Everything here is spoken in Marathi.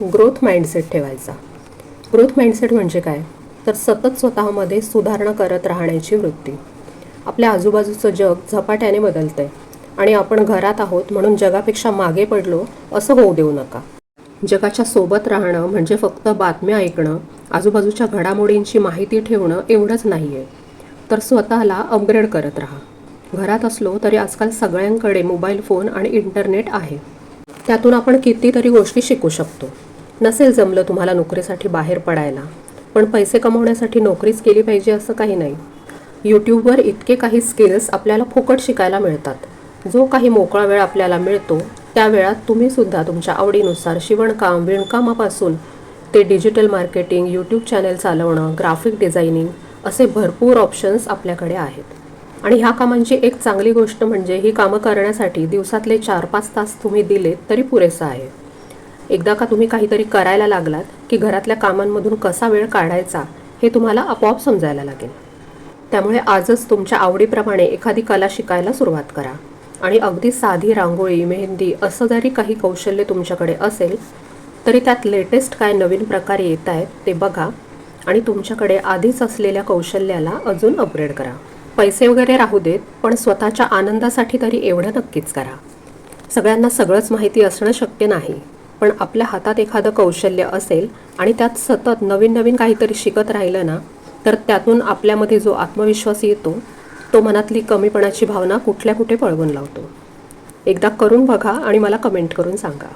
ग्रोथ माइंडसेट ठेवायचा. ग्रोथ माइंडसेट म्हणजे काय? तर सतत स्वतःमध्ये सुधारणा करत राहण्याची वृत्ती. आपल्या आजूबाजूचं जग झपाट्याने बदलतंय आणि आपण घरात आहोत म्हणून जगापेक्षा मागे पडलो असं होऊ देऊ नका. जगाच्या सोबत राहणं म्हणजे फक्त बातम्या ऐकणं आजूबाजूच्या घडामोडींची माहिती ठेवणं एवढंच नाही आहे तर स्वतःला अपग्रेड करत राहा. घरात असलो तरी आजकाल सगळ्यांकडे मोबाईल फोन आणि इंटरनेट आहे. त्यातून आपण कितीतरी गोष्टी शिकू शकतो. नसेल जमलं तुम्हाला नोकरीसाठी बाहेर पडायला. पण पैसे कमवण्यासाठी नोकरीच केली पाहिजे असं काही नाही. यूट्यूबवर इतके काही स्किल्स आपल्याला फुकट शिकायला मिळतात. जो काही मोकळा वेळ आपल्याला मिळतो त्या वेळात तुम्हीसुद्धा तुमच्या आवडीनुसार शिवणकाम विणकामापासून ते डिजिटल मार्केटिंग यूट्यूब चॅनल चालवणं ग्राफिक डिझायनिंग असे भरपूर ऑप्शन्स आपल्याकडे आहेत. आणि ह्या कामांची एक चांगली गोष्ट म्हणजे ही कामं करण्यासाठी दिवसातले चार पाच तास तुम्ही दिलेत तरी पुरेसं आहे. एकदा का तुम्ही काहीतरी करायला लागलात की घरातल्या कामांमधून कसा वेळ काढायचा हे तुम्हाला आपोआप समजायला लागेल. त्यामुळे आजच तुमच्या आवडीप्रमाणे एखादी कला शिकायला सुरुवात करा. आणि अगदी साधी रांगोळी मेहंदी असं जरी काही कौशल्य तुमच्याकडे असेल तरी त्यात लेटेस्ट काय नवीन प्रकार येत आहेत ते बघा आणि तुमच्याकडे आधीच असलेल्या कौशल्याला अजून अपग्रेड करा. पैसे वगैरे राहू देत पण स्वतःच्या आनंदासाठी तरी एवढं नक्कीच करा. सगळ्यांना सगळंच माहिती असणं शक्य नाही. पण आपल्या हातात एखादं कौशल्य असेल आणि त्यात सतत नवीन नवीन काहीतरी शिकत राहिलं ना तर त्यातून आपल्यामध्ये जो आत्मविश्वास येतो तो मनातली कमीपणाची भावना कुठल्या कुठे पळवून लावतो? एकदा करून बघा आणि मला कमेंट करून सांगा.